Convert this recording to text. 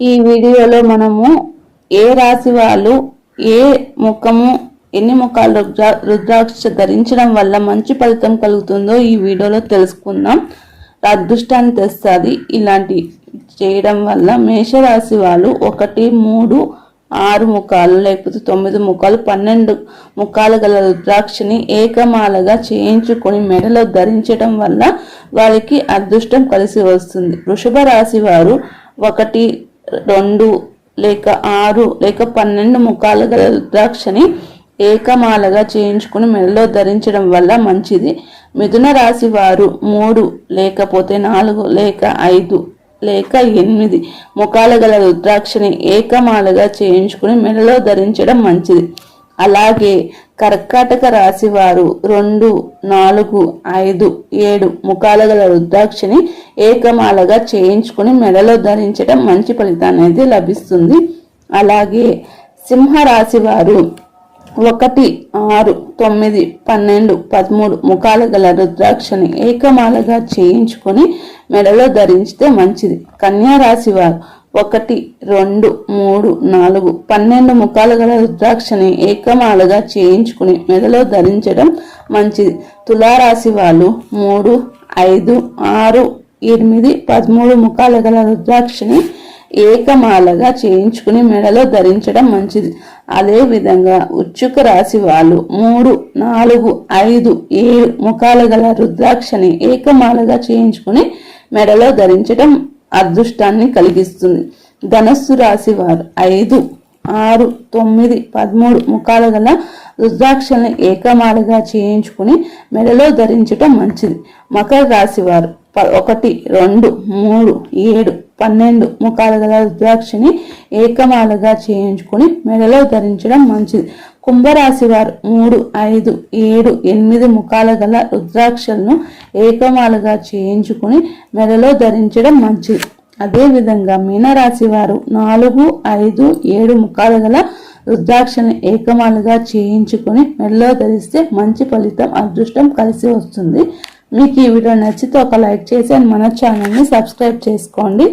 ఈ వీడియోలో మనము ఏ రాశి వాళ్ళు ఏ ముఖము ఎన్ని ముఖాలు రుద్రా రుద్రాక్ష ధరించడం వల్ల మంచి ఫలితం కలుగుతుందో ఈ వీడియోలో తెలుసుకుందాం. అదృష్టాన్ని తెస్తుంది. ఇలాంటి చేయడం వల్ల మేషరాశి వాళ్ళు ఒకటి మూడు ఆరు ముఖాలు లేకపోతే తొమ్మిది ముఖాలు పన్నెండు ముఖాలు గల రుద్రాక్షని ఏకమాలగా చేయించుకొని మెడలో ధరించడం వల్ల వారికి అదృష్టం కలిసి వస్తుంది. వృషభ రాశి వారు ఒకటి రెండు లేక ఆరు లేక పన్నెండు ముఖాలు గల రుద్రాక్షని ఏకమాలగా చేయించుకుని మెడలో ధరించడం వల్ల మంచిది. మిథున రాశి వారు మూడు లేకపోతే నాలుగు లేక ఐదు లేక ఎనిమిది ముఖాలు గల రుద్రాక్షని ఏకమాలగా చేయించుకుని మెడలో ధరించడం మంచిది. అలాగే కర్కాటక రాశివారు రెండు నాలుగు ఐదు ఏడు ముఖాల గల రుద్రాక్షని ఏకమాలగా చేయించుకుని మెడలో ధరించడం మంచి ఫలితాన్ని అయితే లభిస్తుంది. అలాగే సింహరాశి వారు ఒకటి ఆరు తొమ్మిది పన్నెండు పదమూడు ముఖాలు గల రుద్రాక్షని ఏకమాలగా చేయించుకొని మెడలో ధరించితే మంచిది. కన్యా రాశి వారు ఒకటి రెండు మూడు నాలుగు పన్నెండు ముఖాలు గల రుద్రాక్షని ఏకమాలగా చేయించుకుని మెడలో ధరించడం మంచిది. తులారాశి వాళ్ళు మూడు ఐదు ఆరు ఎనిమిది పదమూడు ముఖాలు గల రుద్రాక్షని ఏకమాలగా చేయించుకుని మెడలో ధరించడం మంచిది. అదేవిధంగా ఉచ్చుక రాశి వాళ్ళు మూడు నాలుగు ఐదు ఏడు ముఖాలు గల రుద్రాక్షని ఏకమాలగా చేయించుకుని మెడలో ధరించడం అదృష్టాన్ని కలిగిస్తుంది. ధనస్సు రాశి వారు ఐదు ఆరు తొమ్మిది పదమూడు ముఖాలు గల రుద్రాక్షల్ని ఏకమాలగా చేయించుకుని మెడలో ధరించటం మంచిది. మకర రాశి వారు ప- ఒకటి రెండు మూడు ఏడు పన్నెండు ముఖాలు గల రుద్రాక్షని ఏకమాలుగా చేయించుకుని మెడలో ధరించడం మంచిది. కుంభరాశి వారు మూడు ఐదు ఏడు ఎనిమిది ముఖాల గల రుద్రాక్షలను ఏకమాలుగా చేయించుకుని మెడలో ధరించడం మంచిది. అదేవిధంగా మీనరాశి వారు నాలుగు ఐదు ఏడు ముఖాలు గల రుద్రాక్షని ఏకమాలుగా చేయించుకుని మెడలో ధరిస్తే మంచి ఫలితం అదృష్టం కలిసి వస్తుంది. మీకు ఈ వీడియో నచ్చితే ఒక లైక్ చేసి మన ఛానల్ని సబ్స్క్రైబ్ చేసుకోండి.